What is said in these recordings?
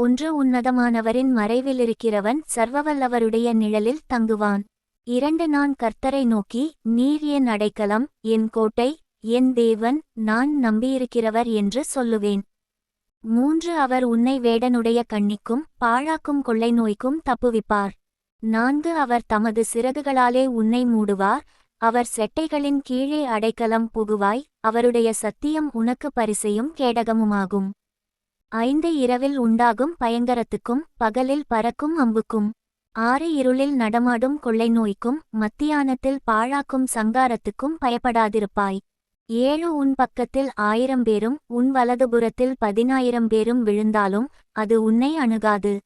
ஒன்று உன்னதமானவரின் மறைவிலிருக்கிறவன் சர்வவல்லவருடைய நிழலில் தங்குவான். இரண்டு நான் கர்த்தரை நோக்கி நீர் என் அடைக்கலம் என் கோட்டை என் தேவன் நான் நம்பியிருக்கிறவர் என்று சொல்லுவேன். மூன்று அவர் உன்னை வேடனுடைய கண்ணிக்கும் பாழாக்கும் கொள்ளை நோய்க்கும் தப்புவிப்பார். நான்கு அவர் தமது சிறகுகளாலே உன்னை மூடுவார். அவர் செட்டைகளின் கீழே அடைக்கலம் புகுவாய். அவருடைய சத்தியம் உனக்கு பரிசையும் கேடகமுமாகும். ஐந்து இரவில் உண்டாகும் பயங்கரத்துக்கும் பகலில் பறக்கும் அம்புக்கும் ஆறு இருளில் நடமாடும் கொள்ளை நோய்க்கும் மத்தியானத்தில் பாழாக்கும் சங்காரத்துக்கும் பயப்படாதிருப்பாய். ஏழு உன் பக்கத்தில் ஆயிரம் பேரும் உன் வலதுபுறத்தில் பதினாயிரம் பேரும் விழுந்தாலும் அது உன்னை அணுகாது.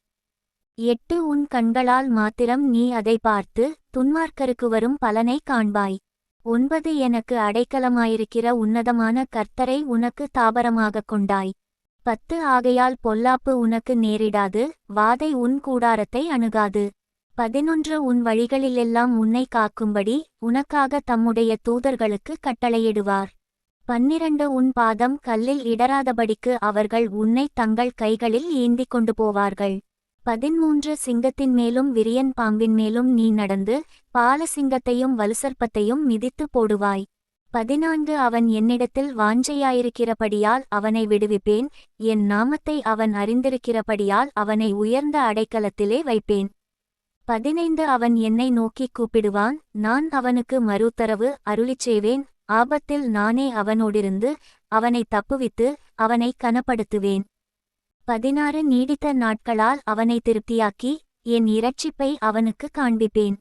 எட்டு உன் கண்களால் மாத்திரம் நீ அதை பார்த்து துன்மார்க்கருக்கு வரும் பலனை காண்பாய். ஒன்பது எனக்கு அடைக்கலமாயிருக்கிற உன்னதமான கர்த்தரை உனக்கு தாபரமாகக் கொண்டாய். பத்து ஆகையால் பொல்லாப்பு உனக்கு நேரிடாது வாதை உன் கூடாரத்தை அணுகாது. பதினொன்று உன் வழிகளிலெல்லாம் உன்னை காக்கும்படி உனக்காக தம்முடைய தூதர்களுக்கு கட்டளையிடுவார். பன்னிரண்டு உன் பாதம் கல்லில் இடராதபடிக்கு அவர்கள் உன்னை தங்கள் கைகளில் ஏந்திக் கொண்டு போவார்கள். பதிமூன்று சிங்கத்தின் மேலும் விரியன் பாம்பின் மேலும் நீ நடந்து பாலசிங்கத்தையும் வலுசற்பத்தையும் மிதித்து போடுவாய். பதினான்கு அவன் என்னிடத்தில் வாஞ்சையாயிருக்கிறபடியால் அவனை விடுவிப்பேன். என் நாமத்தை அவன் அறிந்திருக்கிறபடியால் அவனை உயர்ந்த அடைக்கலத்திலே வைப்பேன். பதினைந்து அவன் என்னை நோக்கிக் கூப்பிடுவான். நான் அவனுக்கு மறுத்தரவு அருளிச் செய்வேன். ஆபத்தில் நானே அவனோடிருந்து அவனை தப்புவித்து அவனை கனப்படுத்துவேன். பதினாறு நீடித்த நாட்களால் அவனை திருப்தியாக்கி என் இரட்சிப்பை அவனுக்கு காண்பிப்பேன்.